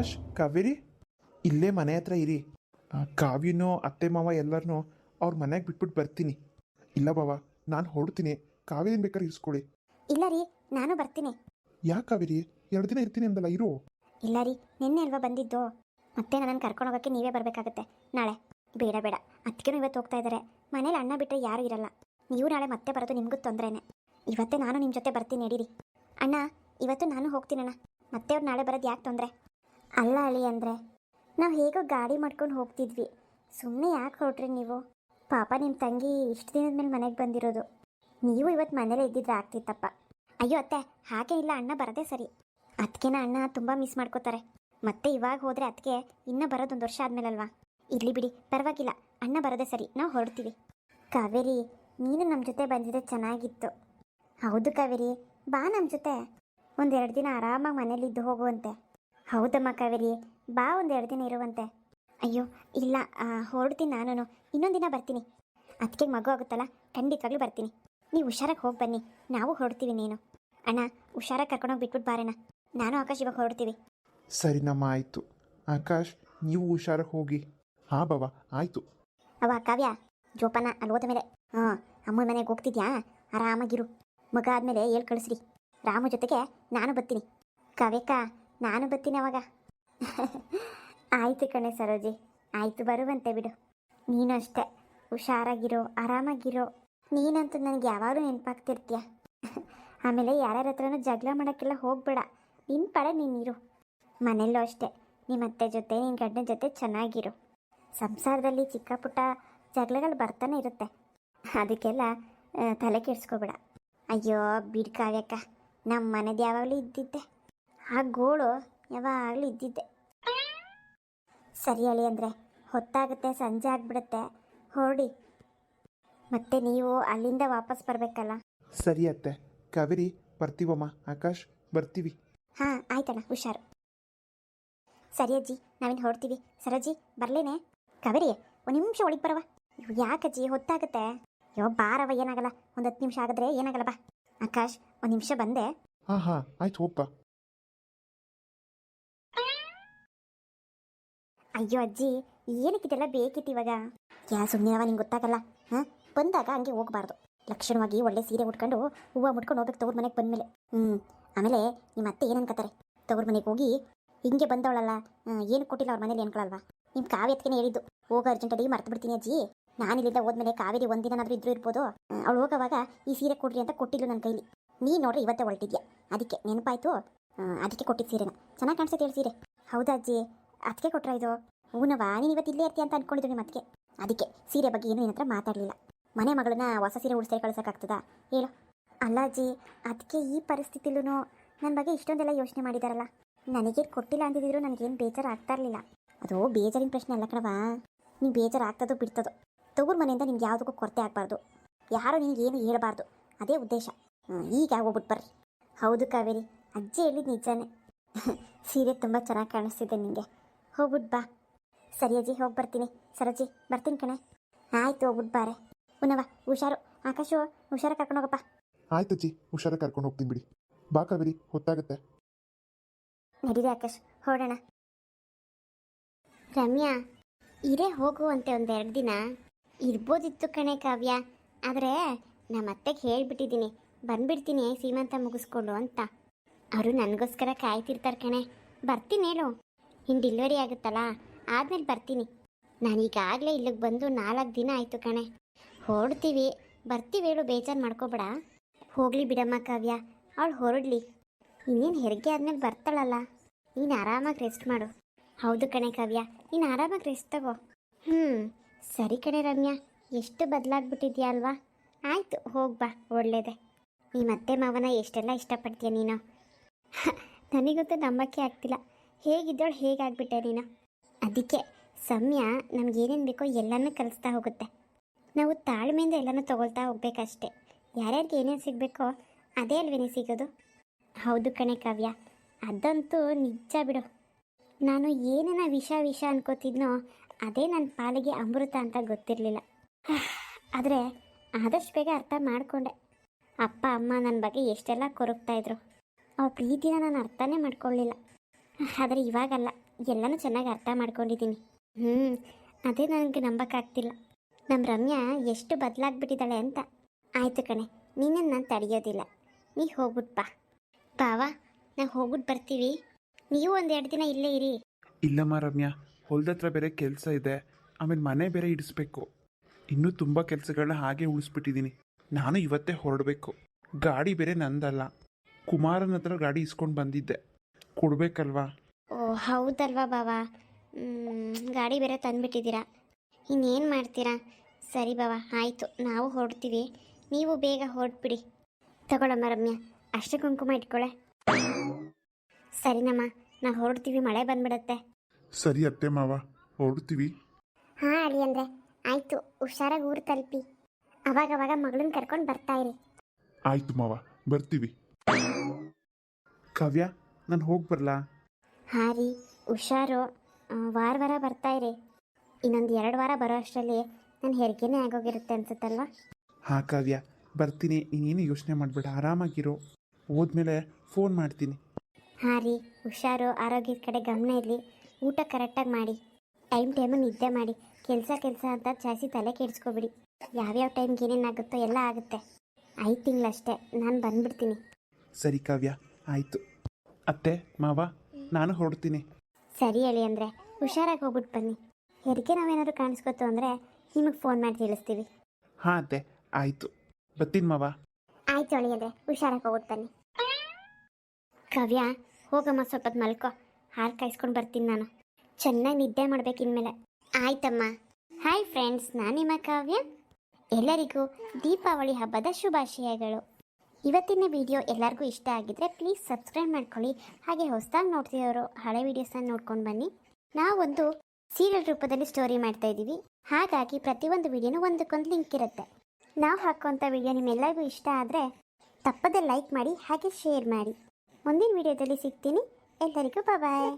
ಆಕಾಶ್ ಕಾವೇರಿ ಇಲ್ಲೇ ಮನೆ ಹತ್ರ ಇರಿ. ಕಾವ್ಯನೋ ಅತ್ತೆ ಮಾವ ಎಲ್ಲರನ್ನೂ ಅವ್ರ ಮನೆಗೆ ಬಿಟ್ಬಿಟ್ಟು ಬರ್ತೀನಿ. ಇಲ್ಲ ಬಾವ ನಾನು ಹೊರಡ್ತೀನಿ. ಕಾವೇರಿನ ಬೇಕಾದ್ರೆ ಇರಿಸ್ಕೊಳ್ಳಿ ಇಲ್ಲ ರೀ ನಾನು ಬರ್ತೀನಿ. ಯಾಕೆ ಕಾವೇರಿ? ಎರಡು ದಿನ ಇರ್ತೀನಿ ಅಂದಲ್ಲ ಇರು. ಇಲ್ಲ ರೀ ನಿನ್ನೆ ಅಲ್ವಾ ಬಂದಿದ್ದು? ಮತ್ತೆ ನನ್ನನ್ನು ಕರ್ಕೊಂಡು ಹೋಗೋಕ್ಕೆ ನೀವೇ ಬರಬೇಕಾಗತ್ತೆ. ನಾಳೆ. ಬೇಡ ಬೇಡ. ಅದಕ್ಕೇನು ಇವತ್ತು ಹೋಗ್ತಾ ಇದ್ದಾರೆ ಮನೇಲಿ ಅಣ್ಣ ಬಿಟ್ಟರೆ ಯಾರೂ ಇರಲ್ಲ. ನೀವು ನಾಳೆ ಮತ್ತೆ ಬರೋದು ನಿಮಗೂ ತೊಂದರೆನೇ. ಇವತ್ತೇ ನಾನು ನಿಮ್ಮ ಜೊತೆ ಬರ್ತೀನಿ ನಡೀರಿ. ಅಣ್ಣ ಇವತ್ತು ನಾನು ಹೋಗ್ತೀನಣ್ಣ. ಮತ್ತೆ ಅವ್ರು ನಾಳೆ ಬರೋದು ಯಾಕೆ ತೊಂದರೆ? ಅಲ್ಲ ಅಳಿ ಅಂದರೆ, ನಾವು ಹೇಗೋ ಗಾಡಿ ಮಾಡ್ಕೊಂಡು ಹೋಗ್ತಿದ್ವಿ. ಸುಮ್ಮನೆ ಯಾಕೆ ಹೊರಟ್ರಿ ನೀವು? ಪಾಪ ನಿಮ್ಮ ತಂಗಿ ಇಷ್ಟು ದಿನದ ಮೇಲೆ ಮನೆಗೆ ಬಂದಿರೋದು. ನೀವು ಇವತ್ತು ಮನೇಲೇ ಇದ್ದಿದ್ರೆ ಆಗ್ತಿತ್ತಪ್ಪ. ಅಯ್ಯೋ ಅತ್ತೆ, ಹಾಗೆ ಇಲ್ಲ, ಅಣ್ಣ ಬರೋದೇ ಸರಿ. ಅದಕ್ಕೆನ ಅಣ್ಣ ತುಂಬ ಮಿಸ್ ಮಾಡ್ಕೋತಾರೆ. ಮತ್ತೆ ಇವಾಗ ಹೋದರೆ ಅದಕ್ಕೆ ಇನ್ನೂ ಬರೋದು ಒಂದು ವರ್ಷ ಆದಮೇಲಲ್ವಾ? ಇರಲಿ ಬಿಡಿ, ಪರವಾಗಿಲ್ಲ. ಅಣ್ಣ ಬರೋದೇ ಸರಿ, ನಾವು ಹೊರಡ್ತೀವಿ. ಕಾವೇರಿ, ನೀನು ನಮ್ಮ ಜೊತೆ ಬಂದಿದ್ದೆ ಚೆನ್ನಾಗಿತ್ತು. ಹೌದು ಕಾವೇರಿ, ಬಾ ನಮ್ಮ ಜೊತೆ. ಒಂದೆರಡು ದಿನ ಆರಾಮಾಗಿ ಮನೇಲಿ ಇದ್ದು ಹೋಗುವಂತೆ ಹೌದಮ್ಮ ಕಾವೇರಿ. ಬಾ ಒಂದೆರಡು ದಿನ ಇರುವಂತೆ. ಅಯ್ಯೋ ಇಲ್ಲ ಹೊರಡ್ತೀನಿ ನಾನು ಇನ್ನೊಂದು ದಿನ ಬರ್ತೀನಿ. ಅದಕ್ಕೆ ಮಗು ಆಗುತ್ತಲ್ಲ ಖಂಡಿತವಾಗ್ಲೂ ಬರ್ತೀನಿ. ನೀವು ಹುಷಾರಾಗಿ ಹೋಗಿ ಬನ್ನಿ. ನಾವು ಹೊರಡ್ತೀವಿ ನೀನು. ಅಣ್ಣ ಹುಷಾರಾಗಿ ಕರ್ಕೊಂಡೋಗಿ ಬಿಟ್ಬಿಟ್ಟು ಬಾರಣ್ಣ. ನಾನು ಆಕಾಶ್ ಇವಾಗ ಹೊರಡ್ತೀವಿ. ಸರಿ ನಮ್ಮ ಆಯಿತು. ಆಕಾಶ್ ನೀವು ಹುಷಾರಾಗಿ ಹೋಗಿ. ಹಾ ಬಾಬಾ ಆಯಿತು. ಅವ ಕಾವ್ಯ ಜೋಪಾನ ಅಲ್ಲಿ ಹೋದ ಮೇಲೆ. ಹಾಂ ಅಮ್ಮ ಮನೆಗೆ ಹೋಗ್ತಿದ್ಯಾ? ಆರಾಮಾಗಿರು. ಮಗ ಆದಮೇಲೆ ಹೇಳ್ ಕಳಿಸ್ರಿ. ರಾಮ ಜೊತೆಗೆ ನಾನು ಬರ್ತೀನಿ. ಕಾವ್ಯಕ್ಕ ನಾನು ಬರ್ತೀನಿ ಅವಾಗ. ಆಯಿತು ಕಣೆ ಸರೋಜಿ, ಆಯಿತು ಬರುವಂತೆ ಬಿಡು. ನೀನು ಅಷ್ಟೇ, ಹುಷಾರಾಗಿರೋ, ಆರಾಮಾಗಿರೋ. ನೀನಂತೂ ನನಗೆ ಯಾವಾಗಲೂ ನೆನಪಾಗ್ತಿರ್ತೀಯ? ಆಮೇಲೆ ಯಾರ್ಯಾರ ಹತ್ರನೂ ಜಗಳ ಮಾಡೋಕ್ಕೆಲ್ಲ ಹೋಗ್ಬೇಡ. ನಿನ್ನ ಪಡೆ ನೀನಿರು ಮನೆಯಲ್ಲೂ ಅಷ್ಟೇ ನಿಮ್ಮ ಅತ್ತೆ ಜೊತೆ ನಿನ್ನ ಗಂಡನ ಜೊತೆ ಚೆನ್ನಾಗಿರು. ಸಂಸಾರದಲ್ಲಿ ಚಿಕ್ಕ ಪುಟ್ಟ ಜಗಳಗಳು ಬರ್ತಾನೆ ಇರುತ್ತೆ. ಅದಕ್ಕೆಲ್ಲ ತಲೆ ಕೆಡಿಸ್ಕೋಬೇಡ. ಅಯ್ಯೋ ಬಿಡ್ ಕಾವ್ಯಕ್ಕ ನಮ್ಮ ಮನೆದು ಯಾವಾಗಲೂ ಇದ್ದಿದ್ದೆ. ಆ ಗೋಳು ಯಾವಾಗಲೂ ಇದ್ದಿದ್ದೆ. ಸರಿ ಹೇಳಿ ಅಂದರೆ ಹೊತ್ತಾಗುತ್ತೆ ಸಂಜೆ ಆಗ್ಬಿಡುತ್ತೆ. ಹೊರಡಿ ಮತ್ತೆ ನೀವು ಅಲ್ಲಿಂದ ವಾಪಸ್ ಬರಬೇಕಲ್ಲ? ಸರಿ ಅತ್ತೆ. ಕಾವೇರಿ ಬರ್ತೀವಮ್ಮ? ಆಕಾಶ್ ಬರ್ತೀವಿ. ಹಾಂ ಆಯ್ತಣ್ಣ ಹುಷಾರು. ಸರಿ ಅಜ್ಜಿ ನಾವಿನ್ನು ಹೊರಡ್ತೀವಿ. ಸರಜ್ಜಿ ಬರ್ಲೇನೆ? ಕಾವೇರಿ ಒಂದು ನಿಮಿಷ ಒಳಗೆ ಬರವ ಯಾಕಜ್ಜಿ ಹೊತ್ತಾಗುತ್ತೆ? ಯೋ ಬಾರವ ಏನಾಗಲ್ಲ. ಒಂದು ಹತ್ತು ನಿಮಿಷ ಆಗಿದ್ರೆ ಏನಾಗಲ್ಲ ಬಾ. ಆಕಾಶ್ ಒಂದು ನಿಮಿಷ ಬಂದೆ. ಹಾಂ ಹಾಂ ಆಯ್ತು ಹೋಗ್ಪ. ಅಯ್ಯೋ ಅಜ್ಜಿ ಏನಕ್ಕಿದೆಲ್ಲ ಬೇಕಿತ್ತು ಇವಾಗ? ಯಾ ಸುಮ್ಮನೆ ನಿಂಗೆ ಗೊತ್ತಾಗಲ್ಲ. ಹಾಂ? ಬಂದಾಗ ಹಂಗೆ ಹೋಗಬಾರ್ದು. ಲಕ್ಷಣವಾಗಿ ಒಳ್ಳೆ ಸೀರೆ ಉಟ್ಕೊಂಡು ಹೂವು ಮುಟ್ಕೊಂಡು ಹೋಗ್ಬೇಕು ತವ್ರ ಮನೆಗೆ ಬಂದಮೇಲೆ. ಹ್ಞೂ ಆಮೇಲೆ ನಿಮ್ಮ ಅತ್ತೆ ಏನು ಅನ್ಕೋತಾರೆ ತವ್ರ ಮನೆಗೆ ಹೋಗಿ ಹಿಂಗೆ ಬಂದವಳಲ್ಲ ಏನು ಕೊಟ್ಟಿಲ್ಲ ಅವ್ರ ಮನೇಲಿ ಅನ್ಕೊಳಲ್ವಾ? ನಿಮ್ಮ ಕಾವ್ಯತ್ಕೇನೆ ಹೇಳಿದ್ದು. ಹೋಗೋ ಅರ್ಜೆಂಟಲ್ಲಿ ಮರ್ತು ಬಿಡ್ತೀನಿ ಅಜ್ಜಿ. ನಾನು ಇಲ್ಲಿಂದ ಹೋದ್ಮೇಲೆ ಕಾವೇರಿ ಒಂದಿನಾದ್ರೂ ಇದ್ರೂ ಇರ್ಬೋದು. ಅವಳು ಹೋಗೋವಾಗ ಈ ಸೀರೆ ಕೊಡ್ರಿ ಅಂತ ಕೊಟ್ಟಿಲ್ಲ ನನ್ನ ಕೈಲಿ. ನೀ ನೋಡ್ರಿ ಇವತ್ತೇ ಹೊರಟಿದ್ಯಾ? ಅದಕ್ಕೆ ನೆನಪಾಯ್ತು. ಅದಕ್ಕೆ ಕೊಟ್ಟಿದ್ದ ಸೀರೆನ. ಚೆನ್ನಾಗಿ ಕಾಣಿಸುತ್ತೆ ಹೇಳಿ ಸೀರೆ. ಹೌದಾ ಅಜ್ಜಿ? ಅದಕ್ಕೆ ಕೊಟ್ರ ಇದು? ಹೂನವಾ ನೀನು ಇವತ್ತು ಇಲ್ಲೇ ಇರ್ತೀಯ ಅಂತ ಅನ್ಕೊಂಡಿದ್ದು ನಿಮ್ಮ ಅದಕ್ಕೆ ಸೀರೆ ಬಗ್ಗೆ ಏನು ಏನತ್ರ ಮಾತಾಡಲಿಲ್ಲ. ಮನೆ ಮಗಳನ್ನ ಹೊಸ ಸೀರೆ ಉಡ್ಸೇ ಕಳ್ಸೋಕ್ಕಾಗ್ತದಾ? ಹೇಳು. ಅಲ್ಲ ಅದಕ್ಕೆ ಈ ಪರಿಸ್ಥಿತಿಲೂ ನನ್ನ ಬಗ್ಗೆ ಇಷ್ಟೊಂದೆಲ್ಲ ಯೋಚನೆ ಮಾಡಿದಾರಲ್ಲ. ನನಗೇನು ಕೊಟ್ಟಿಲ್ಲ ಅಂದಿದ್ರು ನನಗೇನು ಬೇಜಾರು ಆಗ್ತಾ ಇರಲಿಲ್ಲ. ಅದು ಬೇಜಾರಿನ ಪ್ರಶ್ನೆ ಅಲ್ಲ ಕಣವಾ ನೀವು ಬೇಜಾರು ಆಗ್ತದೋ ಬಿಡ್ತದೋ. ತವ್ರ ಮನೆಯಿಂದ ನಿಮ್ಗೆ ಯಾವುದಕ್ಕೂ ಕೊರತೆ ಆಗಬಾರ್ದು. ಯಾರು ನಿನಗೆ ಏನು ಹೇಳಬಾರ್ದು. ಅದೇ ಉದ್ದೇಶ. ಈಗ ಹೋಗ್ಬಿಟ್ಟು ಬರ್ರಿ. ಹೌದು ಕಾವೇರಿ. ಅಜ್ಜಿ ಹೇಳಿದ ನಿಜಾನೆ. ಸೀರೆ ತುಂಬ ಚೆನ್ನಾಗಿ ಕಾಣಿಸ್ತಿದೆ ನಿಮಗೆ ಹೋಗ್ಬಿಟ್ಟು ಬಾ. ಸರಿ ಅಜ್ಜಿ ಹೋಗಿ ಬರ್ತೀನಿ. ಸರಜ್ಜಿ ಬರ್ತೀನಿ ಕಣೆ. ಆಯ್ತು ಹೋಗ್ಬಿಟ್ಟು ಬಾರೆ. ಉನವ ಹುಷಾರು. ಆಕಾಶು ಹುಷಾರ ಕರ್ಕೊಂಡು ಹೋಗಪ್ಪ. ಆಯ್ತು ಅಜ್ಜಿ ಹುಷಾರ ಕರ್ಕೊಂಡು ಹೋಗ್ತೀನಿ ಬಿಡಿ. ಬಾ ಕಾವೇರಿ ಹೊತ್ತಾಗುತ್ತೆ. ನಡೀರಿ ಆಕಾಶ್ ಹೊರಡೋಣ ರಮ್ಯಾ ಇರೇ ಹೋಗುವಂತೆ ಒಂದೆರಡು ದಿನ. ಇರ್ಬೋದಿತ್ತು ಕಣೆ ಕಾವ್ಯ. ಆದರೆ ನಮ್ಮ ಅತ್ತೆಗೆ ಹೇಳ್ಬಿಟ್ಟಿದ್ದೀನಿ ಬಂದ್ಬಿಡ್ತೀನಿ ಸೀಮಂತ ಮುಗಿಸ್ಕೊಂಡು ಅಂತ. ಅವರು ನನಗೋಸ್ಕರ ಕಾಯ್ತಿರ್ತಾರೆ ಕಣೆ. ಬರ್ತೀನಿ ಹೇಳು. ಇನ್ನು ಡಿಲ್ವರಿ ಆಗುತ್ತಲ್ಲ ಆದ್ಮೇಲೆ ಬರ್ತೀನಿ. ನಾನು ಈಗಾಗಲೇ ಇಲ್ಲಿಗೆ ಬಂದು ನಾಲ್ಕು ದಿನ ಆಯಿತು ಕಣೆ. ಹೊರಡ್ತೀವಿ. ಬರ್ತೀವಿ ಹೇಳು, ಬೇಜಾರು ಮಾಡ್ಕೋಬೇಡ. ಹೋಗಲಿ ಬಿಡಮ್ಮ ಕಾವ್ಯ. ಅವಳು ಹೊರಡ್ಲಿ. ಇನ್ನೇನು ಹೆರಿಗೆ ಆದಮೇಲೆ ಬರ್ತಾಳಲ್ಲ. ನೀನು ಆರಾಮಾಗಿ ರೆಸ್ಟ್ ಮಾಡು. ಹೌದು ಕಣೆ ಕಾವ್ಯ. ನೀನು ಆರಾಮಾಗಿ ರೆಸ್ಟ್ ತಗೋ. ಹ್ಞೂ ಸರಿ ಕಣೆ ರಮ್ಯಾ. ಎಷ್ಟು ಬದಲಾಗ್ಬಿಟ್ಟಿದ್ಯಾ ಅಲ್ವಾ? ಆಯಿತು ಹೋಗ್ಬಾ ಒಳ್ಳೇದೆ. ಈ ಮತ್ತೆ ಮಾವನ ಎಷ್ಟೆಲ್ಲ ಇಷ್ಟಪಡ್ತೀಯ ನೀನು? ನನಗಂತೂ ನಂಬಕ್ಕೆ ಆಗ್ತಿಲ್ಲ. ಹೇಗಿದ್ದೋಳು ಹೇಗಾಗ್ಬಿಟ್ಟೆ ನೀನು? ಅದಕ್ಕೆ ಸಮಯ ನಮಗೇನೇನು ಬೇಕೋ ಎಲ್ಲನೂ ಕಲಿಸ್ತಾ ಹೋಗುತ್ತೆ. ನಾವು ತಾಳ್ಮೆಯಿಂದ ಎಲ್ಲನೂ ತಗೊಳ್ತಾ ಹೋಗ್ಬೇಕಷ್ಟೆ. ಯಾರ್ಯಾರಿಗೆ ಏನೇನು ಸಿಗಬೇಕೋ ಅದೇ ಅಲ್ವೇನೆ ಸಿಗೋದು. ಹೌದು ಕಣೆ ಕಾವ್ಯ, ಅದಂತೂ ನಿಜ ಬಿಡು. ನಾನು ಏನೇನ ವಿಷ ವಿಷ ಅನ್ಕೋತಿದ್ನೋ ಅದೇ ನನ್ನ ಪಾಲಿಗೆ ಅಮೃತ ಅಂತ ಗೊತ್ತಿರಲಿಲ್ಲ. ಆದರೆ ಆದಷ್ಟು ಬೇಗ ಅರ್ಥ ಮಾಡಿಕೊಂಡೆ. ಅಪ್ಪ, ಅಮ್ಮ ನನ್ನ ಬಗ್ಗೆ ಎಷ್ಟೆಲ್ಲ ಕೊರಗ್ತಾಯಿದ್ರು ಅವ್ರ ಪ್ರೀತಿನ ನಾನು ಅರ್ಥನೇ ಮಾಡ್ಕೊಳ್ಳಿಲ್ಲ ಆದರೆ ಇವಾಗಲ್ಲ. ಎಲ್ಲನೂ ಚೆನ್ನಾಗಿ ಅರ್ಥ ಮಾಡ್ಕೊಂಡಿದ್ದೀನಿ. ಹ್ಞೂ ಅದೇ ನನಗೆ ನಂಬಕ್ಕಾಗ್ತಿಲ್ಲ. ನಮ್ಮ ರಮ್ಯಾ ಎಷ್ಟು ಬದಲಾಗ್ಬಿಟ್ಟಿದ್ದಾಳೆ ಅಂತ. ಆಯಿತು ಕಣೆ ನೀನನ್ನು ನಾನು ತಡೆಯೋದಿಲ್ಲ. ನೀ ಹೋಗ್ಬಿಟ್ ಬಾ. ಬಾವಾ ನಾವು ಹೋಗ್ಬಿಟ್ಟು ಬರ್ತೀವಿ. ನೀವು ಒಂದೆರಡು ದಿನ ಇಲ್ಲೇ ಇರಿ. ಇಲ್ಲಮ್ಮ ರಮ್ಯಾ, ಹೊಲ್ದತ್ರ ಬೇರೆ ಕೆಲಸ ಇದೆ. ಆಮೇಲೆ ಮನೆ ಬೇರೆ ಇಡಿಸ್ಬೇಕು. ಇನ್ನೂ ತುಂಬ ಕೆಲಸಗಳನ್ನ ಹಾಗೆ ಉಳಿಸ್ಬಿಟ್ಟಿದ್ದೀನಿ ನಾನು ಇವತ್ತೇ ಹೊರಡಬೇಕು. ಗಾಡಿ ಬೇರೆ ನಂದಲ್ಲ. ಕುಮಾರನ ಹತ್ರ ಗಾಡಿ ಇಸ್ಕೊಂಡು ಬಂದಿದ್ದೆ. ಕೊಡ್ಬೇಕಲ್ವಾ? ಹೌದಲ್ವಾ ಬಾವಾ? ಗಾಡಿ ಬೇರೆ ತಂದುಬಿಟ್ಟಿದ್ದೀರಾ. ಇನ್ನೇನು ಮಾಡ್ತೀರಾ? ಸರಿ ಬಾವಾ ಆಯಿತು ನಾವು ಹೊರಡ್ತೀವಿ. ನೀವು ಬೇಗ ಹೊರಟ್ಬಿಡಿ. ತಗೊಳಮ್ಮ ರಮ್ಯ ಅಷ್ಟೇ ಕುಂಕುಮ ಇಟ್ಕೊಳೆ. ಸರಿನಮ್ಮ ನಾವು ಹೊರಡ್ತೀವಿ ಮಳೆ ಬಂದ್ಬಿಡತ್ತೆ. ಸರಿ ಅತ್ತೆ ಮಾವ ಹೊರಡ್ತೀವಿ. ಹಾಂ ಅಳಿ ಅಂದರೆ ಆಯಿತು ಹುಷಾರಾಗಿ ಊರು ತಲುಪಿ. ಅವಾಗ ಮಗಳನ್ನ ಕರ್ಕೊಂಡು ಬರ್ತಾ ಇರಿ. ಆಯ್ತು ಮಾವ ಬರ್ತೀವಿ. ಕಾವ್ಯ ನಾನು ಹೋಗಿ ಬರಲಾ? ಹಾಂ ರೀ ಹುಷಾರು. ವಾರ ವಾರ ಬರ್ತಾ ಇರಿ. ಇನ್ನೊಂದು ಎರಡು ವಾರ ಬರೋ ಅಷ್ಟರಲ್ಲಿ ನನ್ನ ಹೆರಿಗೆನೇ ಆಗೋಗಿರುತ್ತೆ ಅನ್ಸುತ್ತಲ್ವಾ? ಹಾಂ ಕಾವ್ಯ ಬರ್ತೀನಿ. ನೀನೇನು ಯೋಚನೆ ಮಾಡಬೇಡ. ಆರಾಮಾಗಿರೋ. ಹೋದ್ಮೇಲೆ ಫೋನ್ ಮಾಡ್ತೀನಿ. ಹಾಂ ರೀ ಹುಷಾರು. ಆರೋಗ್ಯದ ಕಡೆ ಗಮನ ಇರಲಿ. ಊಟ ಕರೆಕ್ಟಾಗಿ ಮಾಡಿ. ಟೈಮ್ ಟೈಮು ನಿದ್ದೆ ಮಾಡಿ. ಕೆಲಸ ಕೆಲಸ ಅಂತ ಜಾಸ್ತಿ ತಲೆ ಕೆಡಿಸ್ಕೊಬಿಡಿ. ಯಾವ್ಯಾವ ಟೈಮ್ಗೆ ಏನೇನಾಗುತ್ತೋ ಎಲ್ಲ ಆಗುತ್ತೆ. ಐದು ತಿಂಗಳಷ್ಟೇ ನಾನು ಬಂದ್ಬಿಡ್ತೀನಿ. ಸರಿ ಕಾವ್ಯ ಆಯಿತು. ಅತ್ತೆ ಮಾವ ನಾನು ಹೊರಡ್ತೀನಿ. ಸರಿ ಹೇಳಿ ಅಂದ್ರೆ ಹುಷಾರಾಗಿ ಹೋಗ್ಬಿಟ್ಟು ಬನ್ನಿ. ಹೆರಿಗೆ ನಾವೇನಾದ್ರು ಕಾಣಿಸ್ಕೊತು ಅಂದ್ರೆ ನಿಮಗೆ ಫೋನ್ ಮಾಡಿ ತಿಳಿಸ್ತೀವಿ. ಹಾ ಅತ್ತೆ ಆಯ್ತು. ಬರ್ತೀನಿ ಮಾವ. ಆಯ್ತು ಹೇಳಿ ಅಂದ್ರೆ ಹುಷಾರಾಗಿ ಹೋಗ್ಬಿಟ್ಟು ಬನ್ನಿ. ಕವ್ಯ ಹೋಗಮ್ಮ ಸ್ವಲ್ಪ ಹೊತ್ತು ಮಲ್ಕೋ. ಹಾಲು ಕಾಯಿಸ್ಕೊಂಡು ಬರ್ತೀನಿ ನಾನು. ಚೆನ್ನಾಗಿ ನಿದ್ದೆ ಮಾಡ್ಬೇಕು ಇನ್ಮೇಲೆ. ಆಯ್ತಮ್ಮ. ಹಾಯ್ ಫ್ರೆಂಡ್ಸ್ ನಾನು ನಿಮ್ಮ ಕಾವ್ಯ. ಎಲ್ಲರಿಗೂ ದೀಪಾವಳಿ ಹಬ್ಬದ ಶುಭಾಶಯಗಳು. ಇವತ್ತಿನ ವಿಡಿಯೋ ಎಲ್ಲರಿಗೂ ಇಷ್ಟ ಆಗಿದ್ರೆ ಪ್ಲೀಸ್ ಸಬ್ಸ್ಕ್ರೈಬ್ ಮಾಡ್ಕೊಳ್ಳಿ. ಹಾಗೆ ಹೊಸದಾಗಿ ನೋಡ್ತಿರೋರು ಹಳೆ ವಿಡಿಯೋಸನ್ನು ನೋಡ್ಕೊಂಡು ಬನ್ನಿ. ನಾವೊಂದು ಸೀರಿಯಲ್ ರೂಪದಲ್ಲಿ ಸ್ಟೋರಿ ಮಾಡ್ತಾ ಇದ್ದೀವಿ. ಹಾಗಾಗಿ ಪ್ರತಿಯೊಂದು ವಿಡಿಯೋನೂ ಒಂದಕ್ಕೊಂದು ಲಿಂಕ್ ಇರುತ್ತೆ. ನಾವು ಹಾಕುವಂಥ ವಿಡಿಯೋ ನಿಮ್ಮೆಲ್ಲರಿಗೂ ಇಷ್ಟ ಆದರೆ ತಪ್ಪದೆ ಲೈಕ್ ಮಾಡಿ, ಹಾಗೆ ಶೇರ್ ಮಾಡಿ. ಮುಂದಿನ ವಿಡಿಯೋದಲ್ಲಿ ಸಿಗ್ತೀನಿ. ಎಲ್ಲರಿಗೂ ಬಾಯ್